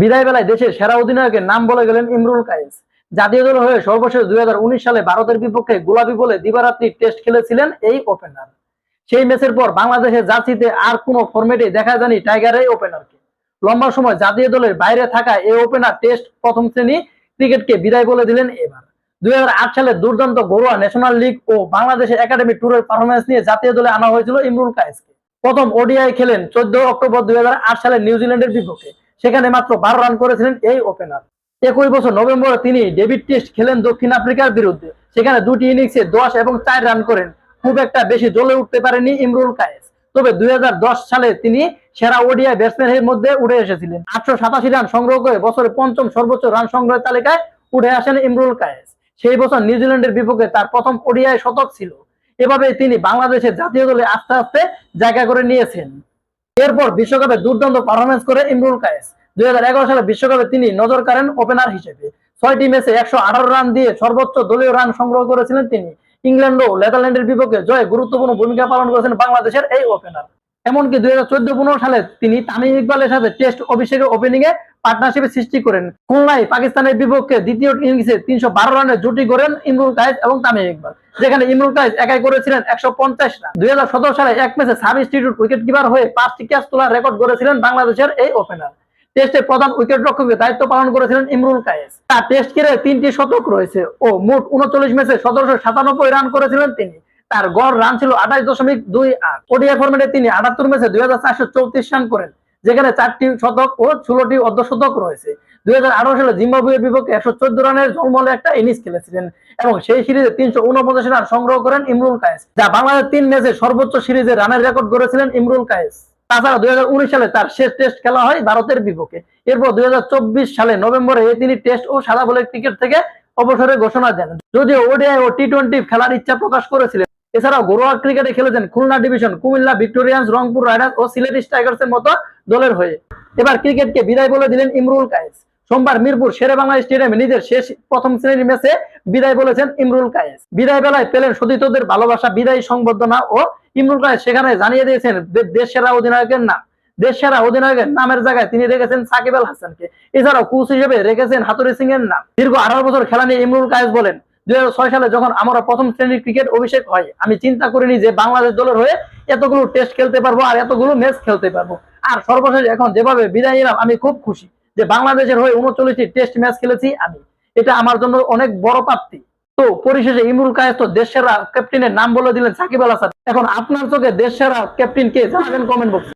বিদায় বেলায় দেশের সেরা অধিনায়কের নাম বলে গেলেন ইমরুল কায়েস। জাতীয় দল হয়ে সর্বশেষ দুই হাজার উনিশ সালে ভারতের বিপক্ষে গোলাপি বলে দিবারাত্রি টেস্ট খেলেছিলেন এই ওপেনার সেই ম্যাচের পর বাংলাদেশের জার্সিতে আর কোনো ফরম্যাটে দেখা যায়নি টাইগার এই ওপেনারকে লম্বা সময় জাতীয় দলের বাইরে থাকা এই ওপেনার টেস্ট প্রথম শ্রেণি ক্রিকেটকে বিদায় বলে দিলেন এবার। দুই হাজার আট সালে দুর্দান্ত ঘরোয়া ন্যাশনাল লিগ ও বাংলাদেশের একাডেমি ট্যুরের পারফরমেন্স নিয়ে জাতীয় দলে আনা হয়েছিল ইমরুল কায়েসকে। প্রথম ওডিআই খেলেন চোদ্দ অক্টোবর দুই হাজার আট সালে নিউজিল্যান্ডের বিপক্ষে। সেখানে মাত্র বারো রান করেছিলেন এই ওপেনার একই বছর নভেম্বরে তিনি ডেভিড টেস্ট খেলেন দক্ষিণ আফ্রিকার বিরুদ্ধে। সেখানে দুটি ইনিংসে দশ এবং চার রান করেন। খুব একটা বেশি জ্বলে উঠতে পারেনি ইমরুল কায়েস। তবে দুই সালে তিনি সেরা ওডিআই ব্যাটসম্যান এর মধ্যে উঠে এসেছিলেন। আটশো সাতাশি রান সংগ্রহ করে বছরে পঞ্চম সর্বোচ্চ রান সংগ্রহের তালিকায় উঠে আসেন ইমরুল কায়েস। সেই বছর নিউজিল্যান্ডের বিপক্ষে তার প্রথম ওডিআই শতক ছিল। এভাবে তিনি বাংলাদেশের জাতীয় দলে আস্তে আস্তে জায়গা করে নিয়েছেন। এরপর বিশ্বকাপে দুর্দান্ত পারফরমেন্স করে ইমরুল কায়েস। দুই হাজার এগারো সালে বিশ্বকাপে তিনি নজর কাড়েন ওপেনার হিসেবে। ছয়টি ম্যাচে একশো আঠারো রান দিয়ে সর্বোচ্চ দলীয় রান সংগ্রহ করেছিলেন তিনি। ইংল্যান্ড ও নেদারল্যান্ডের বিপক্ষে জয় গুরুত্বপূর্ণ ভূমিকা পালন করেছেন বাংলাদেশের এই ওপেনার এমনকি দুই হাজার চোদ্দ পনেরো সালে তিনি তামিম ইকবালের সাথে টেস্ট অভিষেকে ওপেনিং এ পার্টনারশিপের সৃষ্টি করেন। খুলনায় পাকিস্তানের বিপক্ষে দ্বিতীয় ইনিংসে তিনশো বারো রানের জুটি করেন ইমরুল কায়েস এবং তামিম ইকবাল, যেখানে ইমরুল কায়েস একাই করেছিলেন একশো পঞ্চাশ রান। দুই হাজার সতেরো সালে এক ম্যাচে সাবস্টিটিউট উইকেট কিপার হয়ে পাঁচটি ক্যাচ তোলার রেকর্ড করেছিলেন বাংলাদেশের এই ওপেনার টেস্টে প্রধান উইকেট রক্ষকের দায়িত্ব পালন করেছিলেন ইমরুল কায়েস। তার টেস্ট কেরে তিনটি শতক রয়েছে ও মোট উনচল্লিশ ম্যাচে সতেরোশো সাতানব্বই রান করেছিলেন তিনি। তার গড় রান ছিল আঠাশ দশমিক দুই আট। ওডিআই ফর্মেটে তিনি আটাত্তর ম্যাচে দুই হাজার চারশো চৌত্রিশ রান করেন, যেখানে চারটি শতক ও ষোলোটি অর্ধশতক রয়েছে। দুই হাজার আঠারো সালে জিম্বাবুয়ের বিপক্ষে একশো চোদ্দ রানের জলমলে একটা ইনিংস খেলেছিলেন এবং সেই সিরিজে তিনশো উনপঞ্চাশ রান সংগ্রহ করেন ইমরুল কায়েস, যা বাংলাদেশ তিন ম্যাচে সর্বোচ্চ সিরিজে রানের রেকর্ড করেছিলেন ইমরুল কায়েস। তাছাড়া দুই হাজার উনিশ সালে তার শেষ টেস্ট খেলা হয় ভারতের বিপক্ষে। এরপর দুই হাজার চব্বিশ সালে নভেম্বরে তিনি টেস্ট ও সাদা বলের ক্রিকেট থেকে অবসরের ঘোষণা দেন। যদিও ওডিআই ও টি টোয়েন্টি খেলার ইচ্ছা প্রকাশ করেছিলেন। এছাড়াও ঘরোয়া ক্রিকেটে খেলেছেন Khulna division, Comilla, Victorians, Rangpur Riders ও সিলেট স্ট্রাইকার্স এর মতো দলের হয়ে। এবার ক্রিকেটকে বিদায় বলে দিলেন ইমরুল কায়েস। সোমবার মিরপুর শেরে বাংলা স্টেডিয়ামে নিজের শেষ প্রথম শ্রেণির ম্যাচে বিদায় বলেছেন ইমরুল কায়েস। বিদায় বেলায় পেলেন সতীর্থদের ভালোবাসা, বিদায় সংবর্ধনা ও ইমরুল কায়েস সেখানে জানিয়ে দিয়েছেন দেশ সেরা অধিনায়কের নাম। দেশ সেরা অধিনায়কের নামের জায়গায় তিনি রেখেছেন সাকিব আল হাসানকে। এছাড়াও কোচ হিসেবে রেখেছেন হাতুরি সিং এর নাম। দীর্ঘ আঠারো বছর খেলা নিয়ে ইমরুল কায়েস বলেন দুই সালে যখন আমরা প্রথম শ্রেণির ক্রিকেট অভিষেক হয়, আমি চিন্তা করিনি যে বাংলাদেশ দলের হয়ে এতগুলো টেস্ট খেলতে পারব আর এতগুলো ম্যাচ খেলতে পারব। আর সর্বশেষ এখন যেভাবে বিদায় নিলাম, আমি খুব খুশি যে বাংলাদেশের হয়ে উনচল্লিশটি টেস্ট ম্যাচ খেলেছি আমি। এটা আমার জন্য অনেক বড় প্রাপ্তি। তো পরিশেষে ইমরুল কায়েস তো দেশ সেরা ক্যাপ্টেনের নাম বলে দিলেন সাকিব আল হাসান। এখন আপনার চোখে দেশ সেরা ক্যাপ্টেন কে জানাবেন কমেন্ট বক্সে